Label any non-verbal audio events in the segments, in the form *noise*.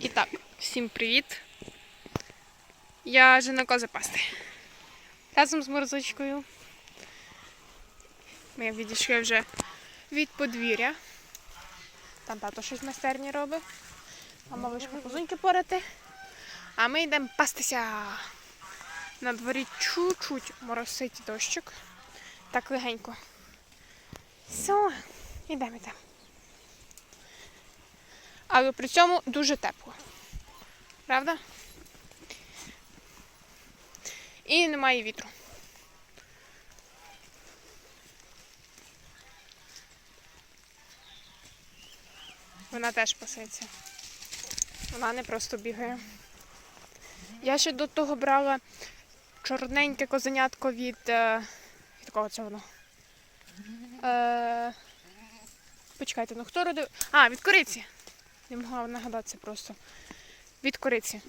І так, всім привіт. Я жена кози пасти. Разом з морозочкою. Ми відійшли вже від подвір'я. Там тато щось в майстерні робить. Мама вийшла козуньки порати. А ми йдемо пастися. На дворі чуть-чуть моросить дощик. Так легенько. Все, йдемо йдемо. Але при цьому дуже тепло. Правда? І немає вітру. Вона теж пасеться. Вона не просто бігає. Я ще до того брала чорненьке козенятко від. Е, від кого це воно? Е, почекайте, ну хто родив. А, від кориці. Не могла нагадатися просто. Від кориці.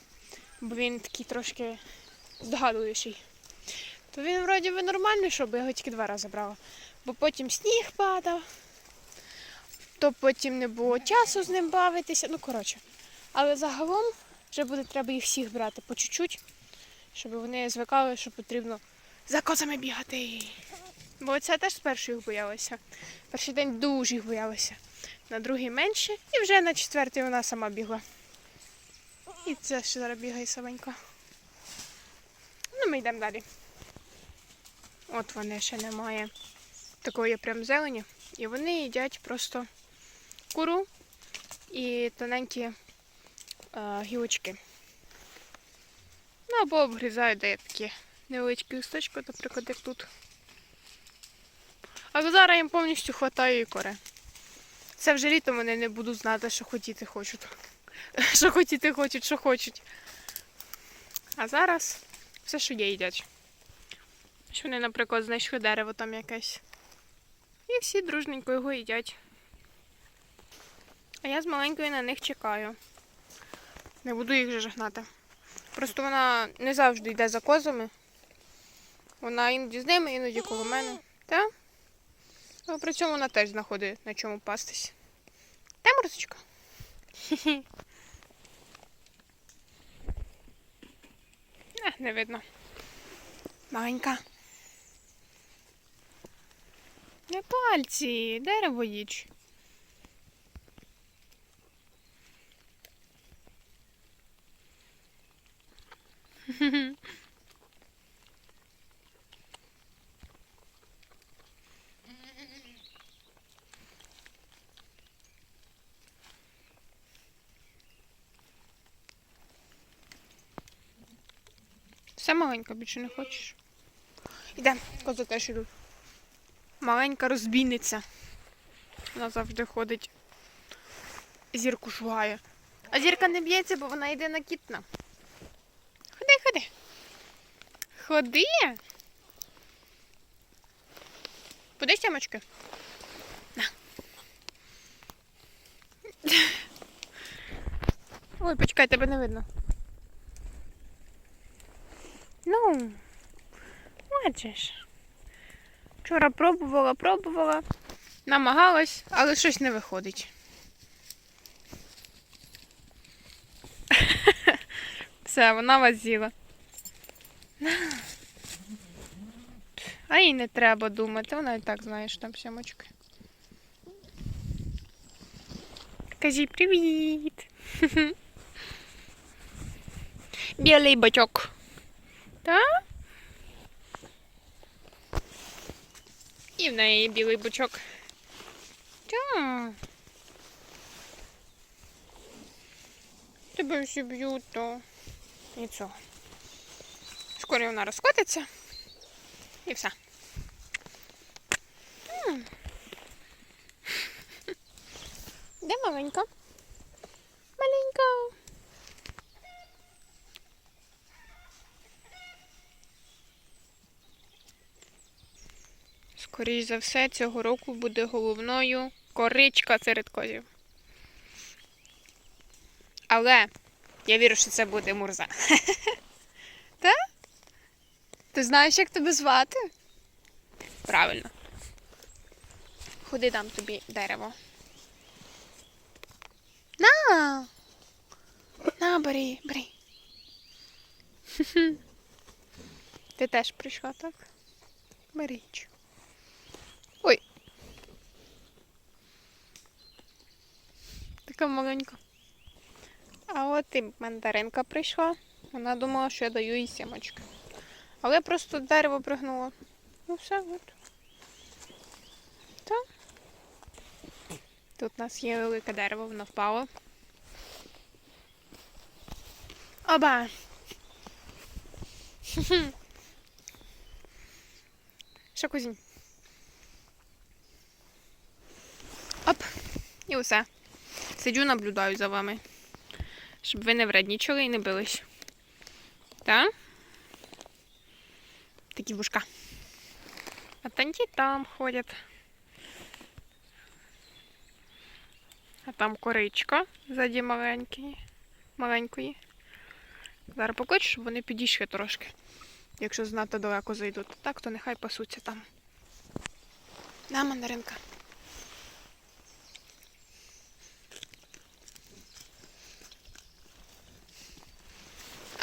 Бо він такий трошки здогадливіший. То він вроді би нормальний, щоб я його тільки два рази брала. Бо потім сніг падав, то потім не було часу з ним бавитися. Ну, коротше. Але загалом вже буде треба їх всіх брати по чуть-чуть, щоб вони звикали, що потрібно за козами бігати. Бо це теж спершу їх боялася. Перший день дуже їх боялася. На другий менше, і вже на четвертий вона сама бігла. І це ще зараз бігає саменько. Ну, ми йдемо далі. От вони ще немає такої прям зелені. І вони їдять просто куру і тоненькі е, гілочки. Ну або обгрізають де є такі невеличкі листочки, наприклад, як тут. Але зараз їм повністю хватає і кори. Це вже літом вони не будуть знати, що хотіти хочуть. *laughs* Що хотіти хочуть, що хочуть. А зараз все, що є, їдять. Що вони, наприклад, знайшли дерево там якесь. І всі дружненько його їдять. А я з маленькою на них чекаю. Не буду їх же гнати. Просто вона не завжди йде за козами. Вона іноді з ними, іноді коло мене. Та? Але при цьому вона теж знаходить на чому пастись. Та. *laughs* Е, не видно. Маленька. Не пальці, дерево їч. Все маленька, більше не хочеш. Іде, коза теж іду. Маленька розбійниця. Вона завжди ходить. Зірку шугає. А зірка не б'ється, бо вона йде на кітна. Ходи, ходи. Ходи. Подай сямочки. На. *laughs* Ой, почекай, тебе не видно. Ну, бачиш. Вчора пробувала, пробувала, намагалась, але щось не виходить. *laughs* Все, вона вас з'їла. А їй не треба думати, вона і так знає, що там сямочки. Кажи привіт. *laughs* Білий бачок. Так? І в неї білий бочок. Так. Тебе всі б'ють, то нічого. Скоро вона розкотиться. І все. Де маленька? Маленька. Скоріш за все, цього року буде головною коричка серед козів. Але я вірю, що це буде Мурза. *laughs* Та? Ти знаєш, як тебе звати? Правильно. Ходи дам тобі дерево. На! бери, бери. Хе-хе. *laughs* Ти теж прийшла, так? Беріч. Ой. Така маленька. А от і мандаринка прийшла. Вона думала, що я даю їй сімочки. Але просто дерево пригнуло. Ну все, от. Так. Тут у нас є велике дерево, воно впало. Оба! Що кузінь? Оп! І усе. Сиджу, наблюдаю за вами. Щоб ви не вреднічали і не бились. Так? Такі вушка. А танті там ходять. А там коричка ззаді маленької. маленької. Зараз покличу, щоб вони підійшли трошки. Якщо знато далеко зайдуть. Так, то нехай пасуться там. На, мандаринка.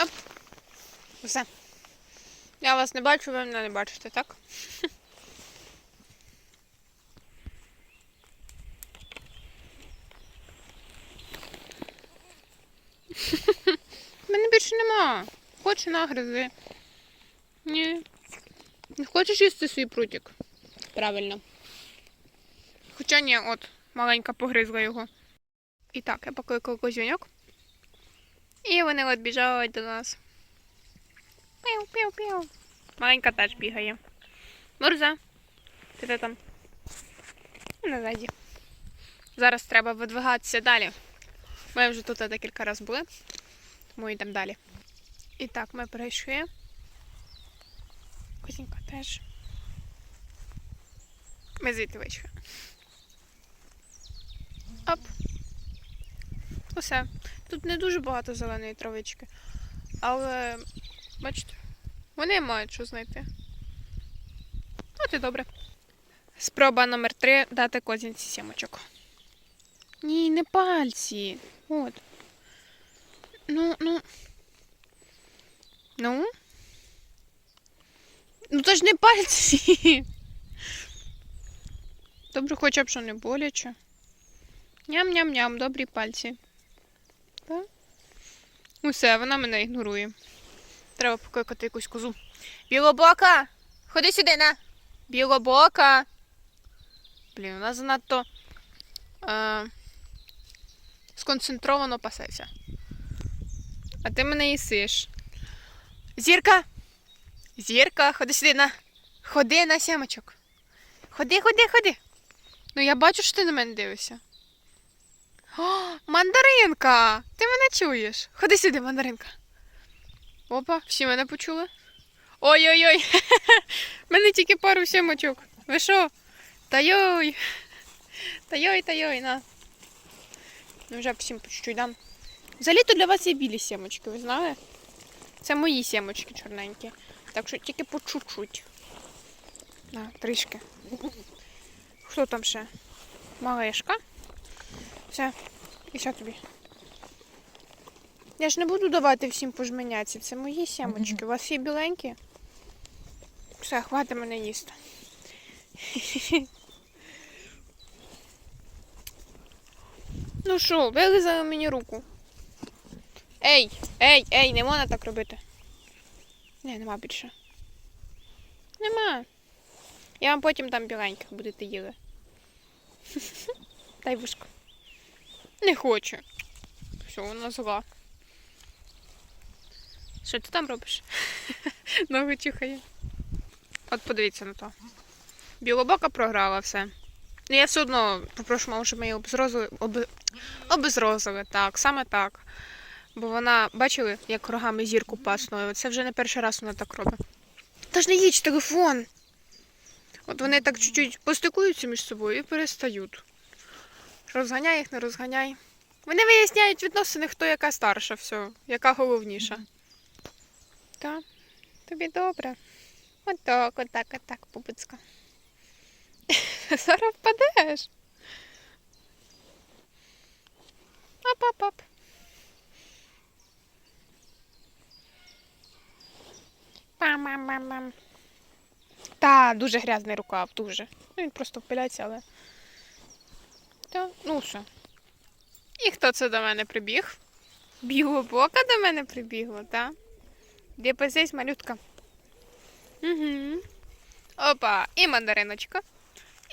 Оп. Все. Я вас не бачу, ви мене не бачите, так? Мене більше нема. Хоче нагризи. Ні. Не хочеш їсти свій прутик? Правильно. Хоча ні, от, маленька погризла його. І так, я покликала козюньок. І вони от біжали до нас. Піу-піу-піу. Маленька теж бігає. Мурза. Ти де там? Назаді. Зараз треба видвигатися далі. Ми вже тут декілька разів були, тому йдемо далі. І так, ми прийшли. Козінька теж. Ми звідти вийшли. Оп. Усе. Тут не дуже багато зеленої травички. Але, бачите, вони мають що знайти. От і добре. Спроба номер три дати козінці сімочок. Ні, не пальці. От. Ну, ну. Ну. Ну це ж не пальці. Добре, хоча б що не боляче. Ням-ням-ням, добрі пальці. Так? Усе, вона мене ігнорує. Треба покликати якусь козу. Білобока! Ходи сюди, на! Білобока! Блін, вона занадто е, сконцентровано пасеться. А ти мене їсиш. Зірка! Зірка, ходи сюди на. Ходи на сямочок. Ходи, ходи, ходи. Ну я бачу, що ти на мене дивишся. О, мандаринка! Ти мене чуєш? Ходи сюди, мандаринка. Опа, всі мене почули. Ой-ой-ой! *laughs* Мене тільки пару сімочок. Ви що? Та-йой! Та-йой, та-йой, на. Ну вже всім по чуть-чуть дам. Взагалі то для вас є білі сімочки, ви знали? Це мої сімочки чорненькі. Так що тільки по чуть-чуть. На, трішки. Хто там ще? Малешка. Все. І що тобі? Я ж не буду давати всім пожменяться. Це мої сімочки. У вас всі біленькі? Все, хватить мене їсти. *laughs* Ну що, вилизали мені руку. Ей, ей, ей, не можна так робити. Не, нема більше. Нема. Я вам потім дам біленьких, будете їли. *laughs* Дай вушку. Не хоче. Все, вона зла. Що ти там робиш? *laughs* Ногу чухає. От подивіться на то. Білобока програла все. Ну я все одно попрошу маму, щоб ми її обезрозили. Оби... Обезрозили, так, саме так. Бо вона, бачили, як рогами зірку пасною? Це вже не перший раз вона так робить. Та ж не їдь телефон. От вони так чуть-чуть постикуються між собою і перестають. Розганяй їх, не розганяй. Вони виясняють відносини, хто яка старша, все, яка головніша. Бубуцька, тобі добре. Отак, отак, отак, Бубуцька. *laughs* Зараз впадеш. Оп-оп-оп. Пам-пам-пам-пам. Та, дуже грязний рукав, дуже. Ну, Він просто впиляється, але. Та, ну що, І хто це до мене прибіг? Бігло бока до мене прибігло, так? Де посесь малютка? Угу. Опа, і мандариночка.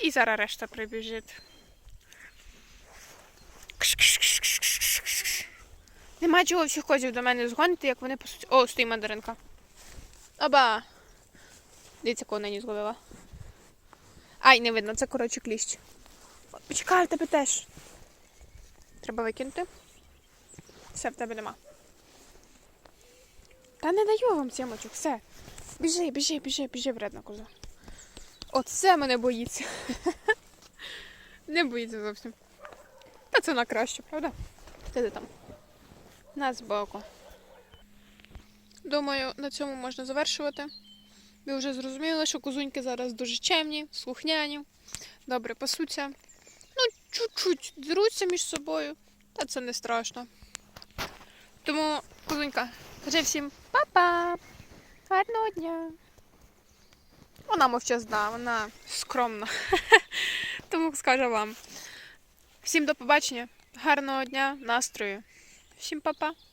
І зараз решта прибіжить. Нема чого всіх козів до мене згонити, як вони пасуть. О, стоїть мандаринка. Оба. Дивіться, кого на ній зловила. Ай, не видно, це коротше кліщ. Почекай, тебе теж. Треба викинути. Все, в тебе нема. Та не даю вам сімочок, все. Біжи, біжи, біжи, біжи, вредна коза. Оце мене боїться. *laughs* Не боїться зовсім. Та це на краще, правда? Ти де там? На збоку. Думаю, на цьому можна завершувати. Ви вже зрозуміли, що козуньки зараз дуже чемні, слухняні, добре пасуться. Ну, чуть-чуть деруться між собою, та це не страшно. Тому, козунька, кажи всім па-па! Гарного дня! Вона мовчазна, вона скромна. *laughs* Тому скажу вам. Всім до побачення, гарного дня, настрою. Всім па-па!